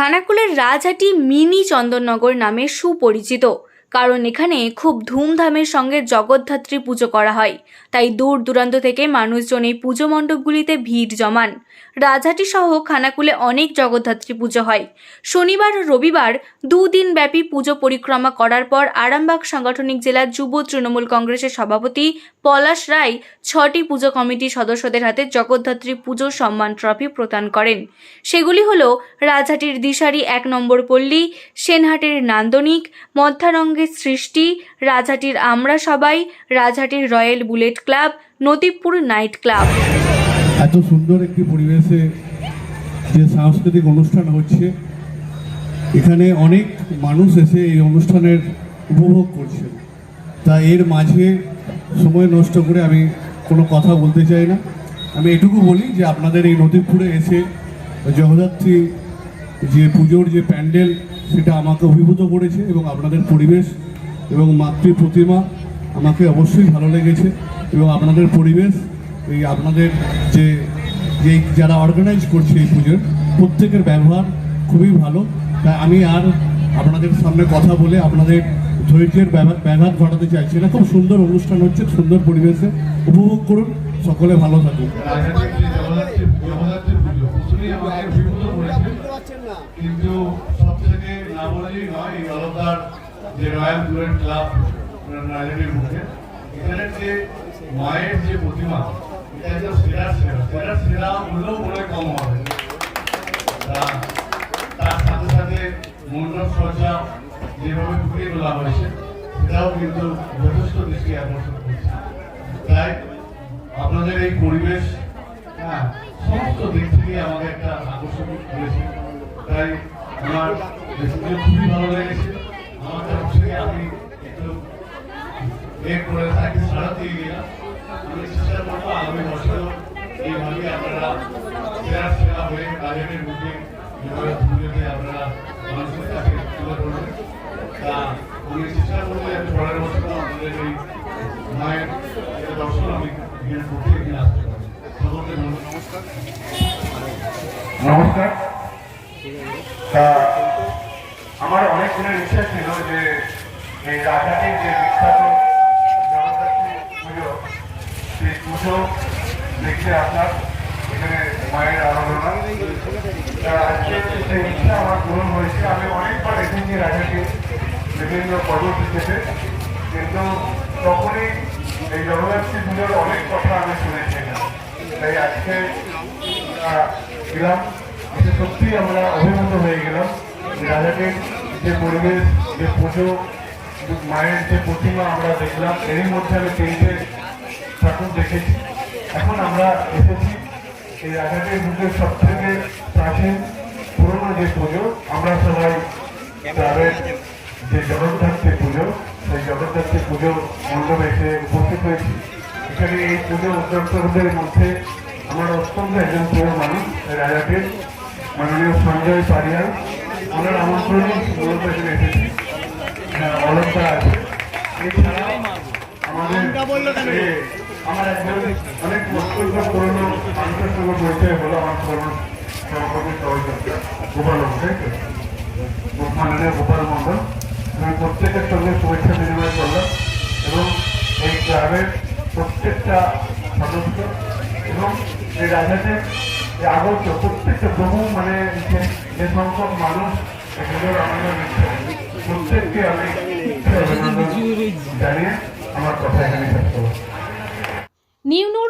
খানাকুলের Rajhati mini Chandannagar নামে সুপরিচিত। কারণ এখানে খুব ধুমধামের সঙ্গে জগদ্ধাত্রী পুজো করা হয়। তাই দূর দূরান্ত থেকে মানুষজন এই পুজো মণ্ডপগুলিতে ভিড় জমান। রাজহাটি সহ খানাকুলে অনেক জগদ্ধাত্রী পুজো হয়। শনিবার রবিবার দুদিন ব্যাপী পুজো পরিক্রমা করার পর আরামবাগ সাংগঠনিক জেলার যুব তৃণমূল কংগ্রেসের সভাপতি পলাশ রায় ছটি পুজো কমিটির সদস্যদের হাতে জগদ্ধাত্রী পুজো সম্মান ট্রফি প্রদান করেন। সেগুলি হল রাজহাটির দিশারি এক নম্বর পল্লী, সেনহাটের নান্দনিক মধ্যারঙ্গের সৃষ্টি, রাজহাটির আমরা সবাই, রাজহাটির royal bullet club, Nadipur night club. এত সুন্দর একটি পরিবেশে যে সাংস্কৃতিক অনুষ্ঠান হচ্ছে, এখানে অনেক মানুষ এসে এই অনুষ্ঠানের উপভোগ করছেন। তা এর মাঝে সময় নষ্ট করে আমি কোনো কথা বলতে চাই না। আমি এটুকু বলি যে আপনাদের এই নদীপুরে এসে জগদ্ধাত্রী যে পুজোর যে প্যান্ডেল সেটা আমাকে অভিভূত করেছে এবং আপনাদের পরিবেশ এবং মাতৃ প্রতিমা আমাকে অবশ্যই ভালো লেগেছে এবং আপনাদের পরিবেশ, এই আপনাদের যে যে যারা অর্গানাইজ করছে এই পুজোর, প্রত্যেকের ব্যবহার খুবই ভালো। তাই আমি আর আপনাদের সামনে কথা বলে আপনাদের ধৈর্যের ব্যাঘাত- ঘটাতে চাইছি না। খুব সুন্দর অনুষ্ঠান হচ্ছে, সুন্দর পরিবেশে উপভোগ করুন। সকলে ভালো থাকুন। কিন্তু বলেই নয় এই যে রয়্যাল বুলেট ক্লাব রাজনীতির মুখে এখানে যে মায়ের যে প্রতিমা, এটা একদম সেরা সেরা। সেরা সেরা বললেও মনে কম হবে। তার সাথে সাথে মণ্ডপ সজ্জা যেভাবে ফুটিয়ে তোলা হয়েছে, সেটাও কিন্তু যথেষ্ট দৃষ্টি আকর্ষণ করছে। তাই আপনাদের এই পরিবেশ হ্যাঁ সমস্ত দিক থেকে আমাকে একটা আকর্ষণ করেছে। তাই আমার দেখতে খুবই ভালো লেগেছে। আমার তরফ আমি একটু এ করে তাকে সাড়া দিয়ে গেলাম। আমি চেষ্টা করব আগামী বছর এইভাবে আপনারা সেরা সেরা হয়ে কাজের মুখে যেভাবে পুজোতে আপনারা মানুষের কাছে তা আমি চেষ্টা করব যাতে পরের বছর আপনাদের মায়ের যে দর্শন আমি করতে নমস্কার। নমস্কার আমার অনেক দিনের ইচ্ছা ছিল যে এই রাজাটির যে বিখ্যাত জগদ্ধাত্রী পুজো, সেই পুজো দেখে আপনার এখানে মায়ের আরাধনা। আজকে সেই ইচ্ছা আমার পূরণ হয়েছে, আমি অনেকবার এসেছি রাজাটি বিভিন্ন পদ্ধতিতে কিন্তু তখনই এই জগদ্ধাত্রী পুজোর অনেক কথা আমি শুনেছি তাই আজকে গেলাম। সত্যি আমরা অভিভূত হয়ে গেলাম। রাজাটির যে পরিবেশ, যে পুজো মায়ের যে প্রতিমা আমরা দেখলাম, এরই মধ্যে আমি তিনটে ঠাকুর দেখেছি। এখন আমরা এসেছি এই রাজাটির বুকের সব থেকে প্রাচীন পুরনো যে পুজো, আমরা সবাই ক্লাবের যে জগদ্ধাত্রী পুজো, সেই জগদ্ধাত্রী পুজো মণ্ডপে এসে উপস্থিত হয়েছি। এখানে এই পুজো উদ্যোক্তাদের মধ্যে আমার অত্যন্ত একজন প্রিয় মানুষ, রাজাটির মাননীয় সঞ্জয় পারিয়াল। ওনার আমন্ত্রণে মূলত এখানে এসেছি হ্যাঁ, অলঙ্কার আছে। আমাদের আমার একজন অনেক বক্তব্য পুরনো মানুষের সঙ্গে পরিচয় হলো আমার পুরনো সহকর্মী সহযোগিতা গোপাল তাই তো? মাননীয় গোপাল মন্ডল আমি প্রত্যেকের সঙ্গে শুভেচ্ছা বিনিময় করলাম এবং এই ক্লাবের প্রত্যেকটা সদস্য এবং এই রাজাতে যে আগত প্রত্যেকটা বহু মানে যে যে সংখ্যক মানুষ পুজোর প্রত্যেককে আমি অভিনন্দন জানিয়ে আমার কথা এখানে শেষ করব নিউনুর